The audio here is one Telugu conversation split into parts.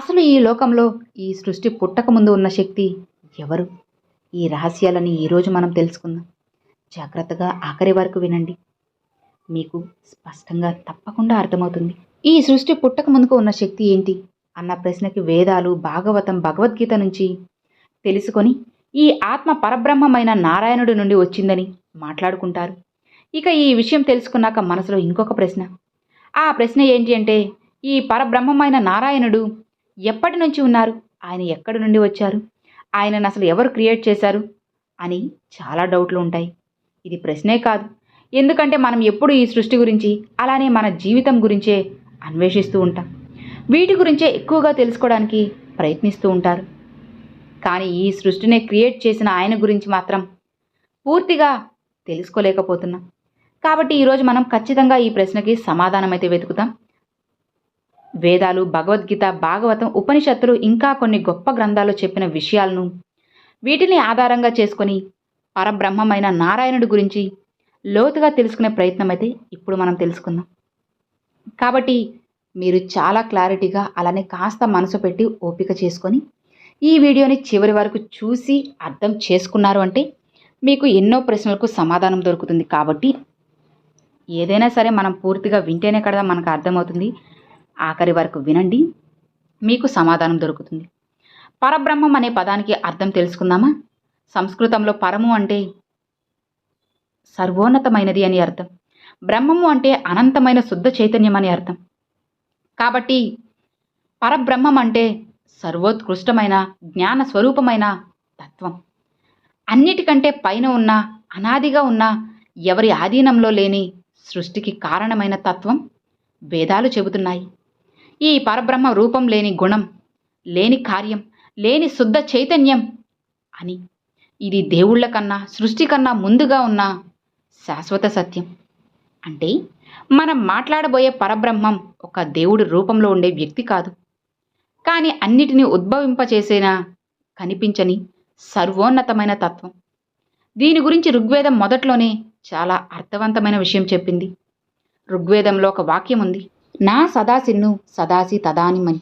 అసలు ఈ లోకంలో ఈ సృష్టి పుట్టక ముందు ఉన్న శక్తి ఎవరు? ఈ రహస్యాలని ఈరోజు మనం తెలుసుకుందాం. జాగ్రత్తగా ఆఖరి వరకు వినండి. మీకు స్పష్టంగా తప్పకుండా అర్థమవుతుంది. ఈ సృష్టి పుట్టక ముందుకు ఉన్న శక్తి ఏంటి? అన్న ప్రశ్నకి వేదాలు భాగవతం భగవద్గీత నుంచి తెలుసుకొని ఈ ఆత్మ పరబ్రహ్మమైన నారాయణుడి నుండి వచ్చిందని మాట్లాడుకుంటారు. ఇక ఈ విషయం తెలుసుకున్నాక మనసులో ఇంకొక ప్రశ్న. ఆ ప్రశ్న ఏంటి అంటే ఈ పరబ్రహ్మమైన నారాయణుడు ఎప్పటి నుంచి ఉన్నారు? ఆయన ఎక్కడి నుండి వచ్చారు? ఆయనను అసలు ఎవరు క్రియేట్ చేశారు? అని చాలా డౌట్లు ఉంటాయి. ఇది ప్రశ్నే కాదు. ఎందుకంటే మనం ఎప్పుడు ఈ సృష్టి గురించి అలానే మన జీవితం గురించే అన్వేషిస్తూ ఉంటాం. వీటి గురించే ఎక్కువగా తెలుసుకోవడానికి ప్రయత్నిస్తూ ఉంటారు. కానీ ఈ సృష్టిని క్రియేట్ చేసిన ఆయన గురించి మాత్రం పూర్తిగా తెలుసుకోలేకపోతున్నాం. కాబట్టి ఈరోజు మనం ఖచ్చితంగా ఈ ప్రశ్నకి సమాధానం అయితే వెతుకుతాం. వేదాలు భగవద్గీత భాగవతం ఉపనిషత్తులు ఇంకా కొన్ని గొప్ప గ్రంథాల్లో చెప్పిన విషయాలను వీటిని ఆధారంగా చేసుకొని పరబ్రహ్మమైన నారాయణుడి గురించి లోతుగా తెలుసుకునే ప్రయత్నం అయితే ఇప్పుడు మనం తెలుసుకుందాం. కాబట్టి మీరు చాలా క్లారిటీగా అలానే కాస్త మనసు పెట్టి ఓపిక చేసుకొని ఈ వీడియోని చివరి వరకు చూసి అర్థం చేసుకున్నారు అంటే మీకు ఎన్నో ప్రశ్నలకు సమాధానం దొరుకుతుంది కాబట్టి ఏదైనా సరే మనం పూర్తిగా వింటేనే కదా మనకు అర్థమవుతుంది. ఆఖరి వరకు వినండి. మీకు సమాధానం దొరుకుతుంది. పరబ్రహ్మం అనే పదానికి అర్థం తెలుసుకుందామా? సంస్కృతంలో పరము అంటే సర్వోన్నతమైనది అని అర్థం. బ్రహ్మము అంటే అనంతమైన శుద్ధ చైతన్యం అని అర్థం. కాబట్టి పరబ్రహ్మం అంటే సర్వోత్కృష్టమైన జ్ఞాన స్వరూపమైన తత్వం. అన్నిటికంటే పైన ఉన్న అనాదిగా ఉన్న ఎవరి ఆధీనంలో లేని సృష్టికి కారణమైన తత్వం వేదాలు చెబుతున్నాయి. ఈ పరబ్రహ్మ రూపం లేని గుణం లేని కార్యం లేని శుద్ధ చైతన్యం అని. ఇది దేవుళ్ళ కన్నా సృష్టి కన్నా ముందుగా ఉన్న శాశ్వత సత్యం. అంటే మనం మాట్లాడబోయే పరబ్రహ్మం ఒక దేవుడి రూపంలో ఉండే వ్యక్తి కాదు. కానీ అన్నిటినీ ఉద్భవింపచేసిన కనిపించని సర్వోన్నతమైన తత్వం. దీని గురించి ఋగ్వేదం మొదట్లోనే చాలా అర్థవంతమైన విషయం చెప్పింది. ఋగ్వేదంలో ఒక వాక్యం ఉంది. నా సదాసిన్ను సదాసి తదానిమని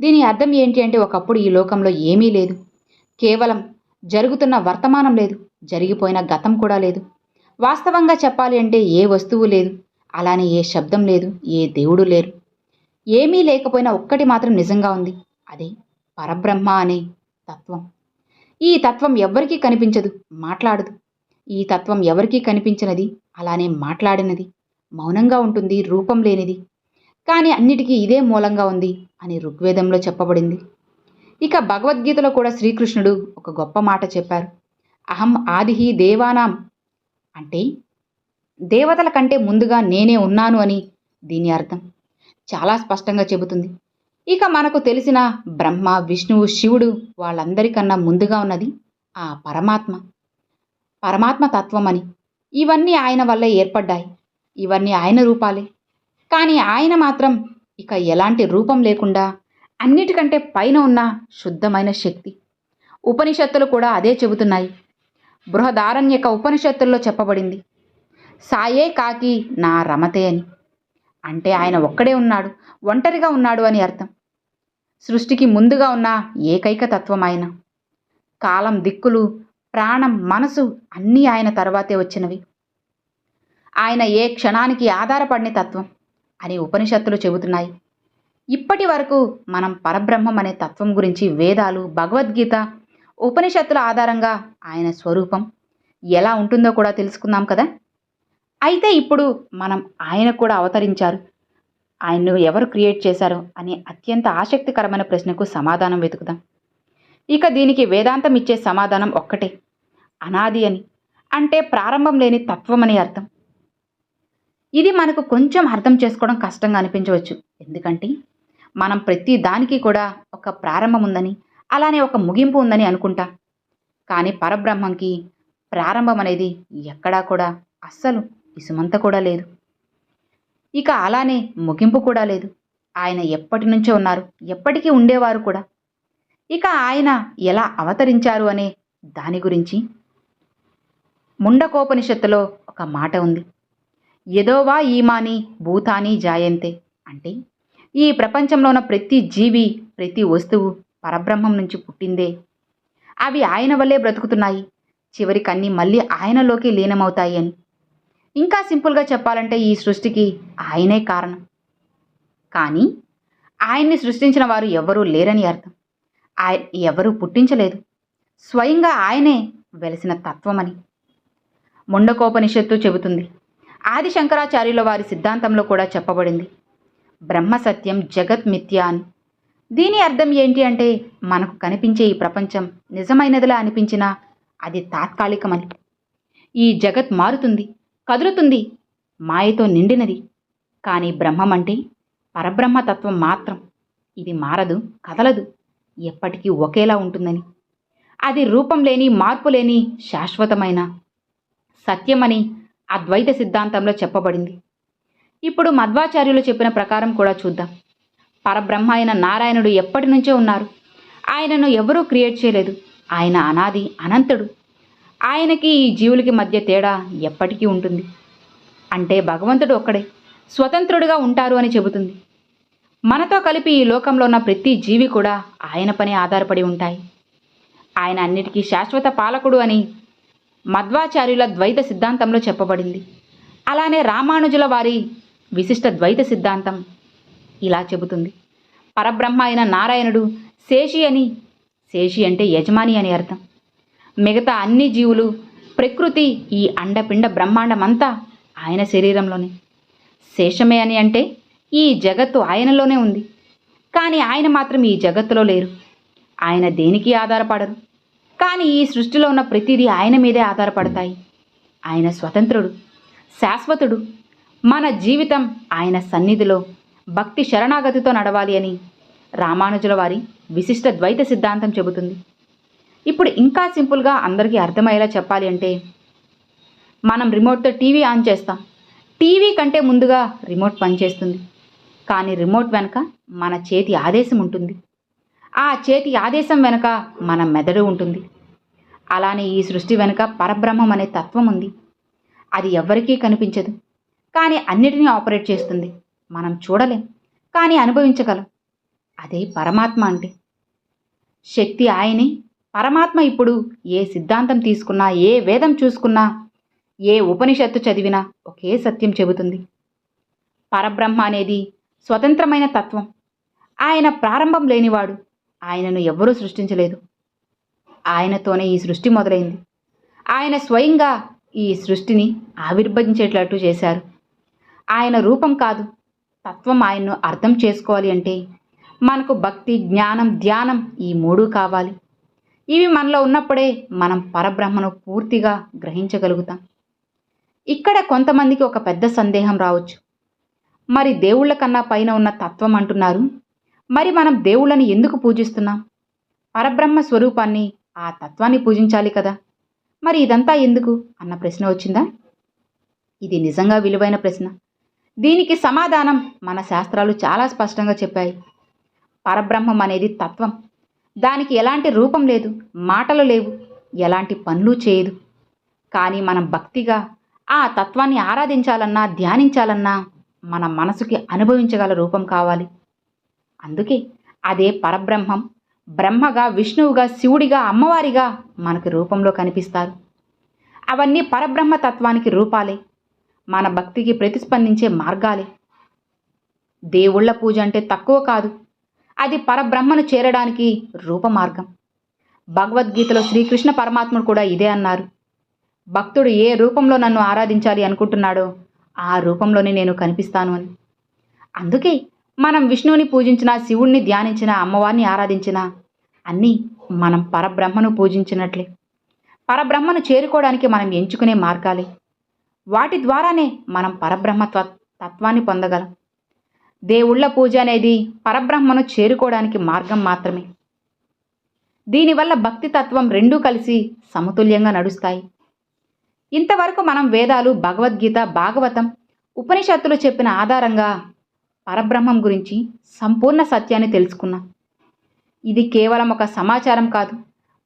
దీని అర్థం ఏంటి అంటే ఒకప్పుడు ఈ లోకంలో ఏమీ లేదు. కేవలం జరుగుతున్న వర్తమానం లేదు. జరిగిపోయిన గతం కూడా లేదు. వాస్తవంగా చెప్పాలి అంటే ఏ వస్తువు లేదు. అలానే ఏ శబ్దం లేదు. ఏ దేవుడు లేరు. ఏమీ లేకపోయినా ఒక్కటి మాత్రం నిజంగా ఉంది. అదే పరబ్రహ్మ అనే తత్వం. ఈ తత్వం ఎవ్వరికీ కనిపించదు. మాట్లాడదు. ఈ తత్వం ఎవరికీ కనిపించినది? అలానే మాట్లాడినది. మౌనంగా ఉంటుంది. రూపం లేనిది. కానీ అన్నిటికీ ఇదే మూలంగా ఉంది అని ఋగ్వేదంలో చెప్పబడింది. ఇక భగవద్గీతలో కూడా శ్రీకృష్ణుడు ఒక గొప్ప మాట చెప్పారు. అహం ఆదిహి దేవానాం. అంటే దేవతల కంటే ముందుగా నేనే ఉన్నాను అని దీని అర్థం. చాలా స్పష్టంగా చెబుతుంది. ఇక మనకు తెలిసిన బ్రహ్మ విష్ణువు శివుడు వాళ్ళందరికన్నా ముందుగా ఉన్నది ఆ పరమాత్మ. పరమాత్మ తత్వం అని ఇవన్నీ ఆయన వల్లే ఏర్పడ్డాయి. ఇవన్నీ ఆయన రూపాలే. కానీ ఆయన మాత్రం ఇక ఎలాంటి రూపం లేకుండా అన్నిటికంటే పైన ఉన్న శుద్ధమైన శక్తి. ఉపనిషత్తులు కూడా అదే చెబుతున్నాయి. బృహదారణ్యక ఉపనిషత్తుల్లో చెప్పబడింది. సాయే కాకి నా రమతే అని. అంటే ఆయన ఒక్కడే ఉన్నాడు ఒంటరిగా ఉన్నాడు అని అర్థం. సృష్టికి ముందుగా ఉన్న ఏకైక తత్వం ఆయన. కాలం దిక్కులు ప్రాణం మనసు అన్నీ ఆయన తర్వాతే వచ్చినవి. ఆయన ఏ క్షణానికి ఆధారపడిన తత్వం. అని ఉపనిషత్తులు చెబుతున్నాయి. ఇప్పటి వరకు మనం పరబ్రహ్మం అనే తత్వం గురించి వేదాలు భగవద్గీత ఉపనిషత్తుల ఆధారంగా ఆయన స్వరూపం ఎలా ఉంటుందో కూడా తెలుసుకుందాం కదా? అయితే ఇప్పుడు మనం ఆయన కూడా అవతరించారు. ఆయన్ను ఎవరు క్రియేట్ చేశారు అనే అత్యంత ఆసక్తికరమైన ప్రశ్నకు సమాధానం వెతుకుదాం. ఇక దీనికి వేదాంతం ఇచ్చే సమాధానం ఒక్కటే. అనాది అని. అంటే ప్రారంభం లేని తత్వం అని అర్థం. ఇది మనకు కొంచెం అర్థం చేసుకోవడం కష్టంగా అనిపించవచ్చు. ఎందుకంటే మనం ప్రతి దానికి కూడా ఒక ప్రారంభం ఉందని అలానే ఒక ముగింపు ఉందని అనుకుంటాం. కానీ పరబ్రహ్మంకి ప్రారంభం అనేది ఎక్కడా కూడా అస్సలు ఇసుమంత కూడా లేదు. ఇక అలానే ముగింపు కూడా లేదు. ఆయన ఎప్పటి నుంచో ఉన్నారు. ఎప్పటికీ ఉండేవారు కూడా. ఇక ఆయన ఎలా అవతరించారు అనే దాని గురించి ముండకోపనిషత్తులో ఒక మాట ఉంది. యదోవా ఈమాని భూతాని జాయంతే అంటే ఈ ప్రపంచంలో ఉన్న ప్రతి జీవి ప్రతి వస్తువు పరబ్రహ్మం నుంచి పుట్టిందే. అవి ఆయన వల్లే బ్రతుకుతున్నాయి. చివరికి అన్నీ మళ్ళీ ఆయనలోకి లీనమవుతాయి అని. ఇంకా సింపుల్గా చెప్పాలంటే ఈ సృష్టికి ఆయనే కారణం. కానీ ఆయన్ని సృష్టించిన వారు ఎవరూ లేరని అర్థం. ఆయన ఎవరూ పుట్టించలేదు. స్వయంగా ఆయనే వెలిసిన తత్వమని. ముండకోపనిషత్తు చెబుతుంది. ఆది శంకరాచార్యుల వారి సిద్ధాంతంలో కూడా చెప్పబడింది. బ్రహ్మ సత్యం జగత్ మిథ్య అని. దీని అర్థం ఏంటి అంటే మనకు కనిపించే ఈ ప్రపంచం నిజమైనదిలా అనిపించినా అది తాత్కాలికమని. ఈ జగత్ మారుతుంది కదులుతుంది మాయతో నిండినది. కానీ బ్రహ్మం అంటే పరబ్రహ్మతత్వం మాత్రం. ఇది మారదు కదలదు ఎప్పటికీ ఒకేలా ఉంటుందని. అది రూపం లేని మార్పు లేని శాశ్వతమైన సత్యమని అద్వైత సిద్ధాంతంలో చెప్పబడింది. ఇప్పుడు మధ్వాచార్యులు చెప్పిన ప్రకారం కూడా చూద్దాం. పరబ్రహ్మ అయిన నారాయణుడు ఎప్పటి నుంచో ఉన్నారు. ఆయనను ఎవరూ క్రియేట్ చేయలేదు. ఆయన అనాది అనంతుడు. ఆయనకి ఈ జీవులకి మధ్య తేడా ఎప్పటికీ ఉంటుంది. అంటే భగవంతుడు ఒక్కడే. స్వతంత్రుడుగా ఉంటారు అని చెబుతుంది. మనతో కలిపి ఈ లోకంలో ఉన్న ప్రతి జీవి కూడా ఆయన పని ఆధారపడి ఉంటాయి. ఆయన అన్నిటికీ శాశ్వత పాలకుడు అని మధ్వాచార్యుల ద్వైత సిద్ధాంతంలో చెప్పబడింది. అలానే రామానుజుల వారి విశిష్ట ద్వైత సిద్ధాంతం ఇలా చెబుతుంది. పరబ్రహ్మ అయిన నారాయణుడు శేషి అని శేషి అంటే యజమాని అని అర్థం. మిగతా అన్ని జీవులు ప్రకృతి ఈ అండపిండ బ్రహ్మాండమంతా ఆయన శరీరంలోనే. శేషమే అని అంటే ఈ జగత్తు ఆయనలోనే ఉంది. కానీ ఆయన మాత్రం ఈ జగత్తులో లేరు. ఆయన దేనికి ఆధారపడరు? కానీ ఈ సృష్టిలో ఉన్న ప్రతిదీ ఆయన మీదే ఆధారపడతాయి. ఆయన స్వతంత్రుడు శాశ్వతుడు. మన జీవితం ఆయన సన్నిధిలో భక్తి శరణాగతితో నడవాలి అని రామానుజుల వారి విశిష్ట ద్వైత సిద్ధాంతం చెబుతుంది. ఇప్పుడు ఇంకా సింపుల్గా అందరికీ అర్థమయ్యేలా చెప్పాలి అంటే మనం రిమోట్తో టీవీ ఆన్ చేస్తాం. టీవీ కంటే ముందుగా రిమోట్ పనిచేస్తుంది. కానీ రిమోట్ వెనుక మన చేతి ఆదేశం ఉంటుంది. ఆ చేతి ఆదేశం వెనక మన మెదడు ఉంటుంది. అలానే ఈ సృష్టి వెనుక పరబ్రహ్మం అనే తత్వం ఉంది. అది ఎవ్వరికీ కనిపించదు. కానీ అన్నిటినీ ఆపరేట్ చేస్తుంది. మనం చూడలేం. కానీ అనుభవించగలం. అదే పరమాత్మ అంటే. శక్తి ఆయనే. పరమాత్మ ఇప్పుడు ఏ సిద్ధాంతం తీసుకున్నా ఏ వేదం చూసుకున్నా ఏ ఉపనిషత్తు చదివినా ఒకే సత్యం చెబుతుంది. పరబ్రహ్మ అనేది స్వతంత్రమైన తత్వం. ఆయన ప్రారంభం లేనివాడు. ఆయనను ఎవ్వరూ సృష్టించలేదు. ఆయనతోనే ఈ సృష్టి మొదలైంది. ఆయన స్వయంగా ఈ సృష్టిని ఆవిర్భవించేటట్టు చేశారు. ఆయన రూపం కాదు తత్వం ఆయన్ను అర్థం చేసుకోవాలి అంటే మనకు భక్తి జ్ఞానం ధ్యానం ఈ మూడు కావాలి. ఇవి మనలో ఉన్నప్పుడే మనం పరబ్రహ్మను పూర్తిగా గ్రహించగలుగుతాం. ఇక్కడ కొంతమందికి ఒక పెద్ద సందేహం రావచ్చు. మరి దేవుళ్ళ కన్నా పైన ఉన్న తత్వం అంటున్నారు మరి మనం దేవుళ్ళని ఎందుకు పూజిస్తున్నాం? పరబ్రహ్మ స్వరూపాన్ని ఆ తత్వాన్ని పూజించాలి కదా. మరి ఇదంతా ఎందుకు? అన్న ప్రశ్న వచ్చిందా? ఇది నిజంగా విలువైన ప్రశ్న. దీనికి సమాధానం మన శాస్త్రాలు చాలా స్పష్టంగా చెప్పాయి. పరబ్రహ్మం అనేది తత్వం. దానికి ఎలాంటి రూపం లేదు మాటలు లేవు ఎలాంటి పనులు చేయదు. కానీ మనం భక్తిగా ఆ తత్వాన్ని ఆరాధించాలన్నా ధ్యానించాలన్నా మన మనసుకి అనుభవించగల రూపం కావాలి. అందుకే అదే పరబ్రహ్మం. బ్రహ్మగా విష్ణువుగా శివుడిగా అమ్మవారిగా మనకు రూపంలో కనిపిస్తారు. అవన్నీ పరబ్రహ్మ తత్వానికి రూపాలే. మన భక్తికి ప్రతిస్పందించే మార్గాలే. దేవుళ్ళ పూజ అంటే తక్కువ కాదు. అది పరబ్రహ్మను చేరడానికి రూపమార్గం. భగవద్గీతలో శ్రీకృష్ణ పరమాత్ముడు కూడా ఇదే అన్నారు. భక్తుడు ఏ రూపంలో నన్ను ఆరాధించాలి అనుకుంటున్నాడో ఆ రూపంలోనే నేను కనిపిస్తాను అని. అందుకే మనం విష్ణువుని పూజించిన శివుణ్ణి ధ్యానించిన అమ్మవారిని ఆరాధించిన అన్నీ మనం పరబ్రహ్మను పూజించినట్లే. పరబ్రహ్మను చేరుకోవడానికి మనం ఎంచుకునే మార్గాలే. వాటి ద్వారానే మనం పరబ్రహ్మ తత్వాన్ని పొందగలం. దేవుళ్ళ పూజ అనేది పరబ్రహ్మను చేరుకోవడానికి మార్గం మాత్రమే. దీనివల్ల భక్తి తత్వం రెండూ కలిసి సమతుల్యంగా నడుస్తాయి. ఇంతవరకు మనం వేదాలు భగవద్గీత భాగవతం ఉపనిషత్తులు చెప్పిన ఆధారంగా పరబ్రహ్మం గురించి సంపూర్ణ సత్యాన్ని తెలుసుకున్నాం. ఇది కేవలం ఒక సమాచారం కాదు.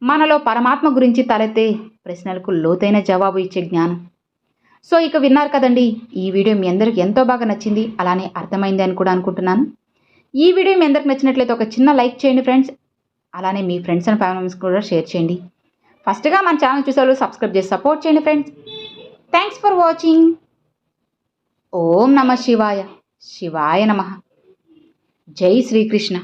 మనలో పరమాత్మ గురించి తలెత్తే ప్రశ్నలకు లోతైన జవాబు ఇచ్చే జ్ఞానం. సో ఇక విన్నారు కదండి ఈ వీడియో మీ అందరికి ఎంతో బాగా నచ్చింది. అలానే అర్థమైంది అని కూడా అనుకుంటున్నాను. ఈ వీడియో మీ అందరికి నచ్చినట్లయితే ఒక చిన్న లైక్ చేయండి ఫ్రెండ్స్. అలానే మీ ఫ్రెండ్స్ అండ్ ఫ్యామిలీ మెంబర్స్ కూడా షేర్ చేయండి. ఫస్ట్గా మన ఛానల్ చూసేవాళ్ళు సబ్స్క్రైబ్ చేసి సపోర్ట్ చేయండి ఫ్రెండ్స్. Thanks for watching. ఓం నమ శివాయ. శివాయ నమ. జై శ్రీకృష్ణ.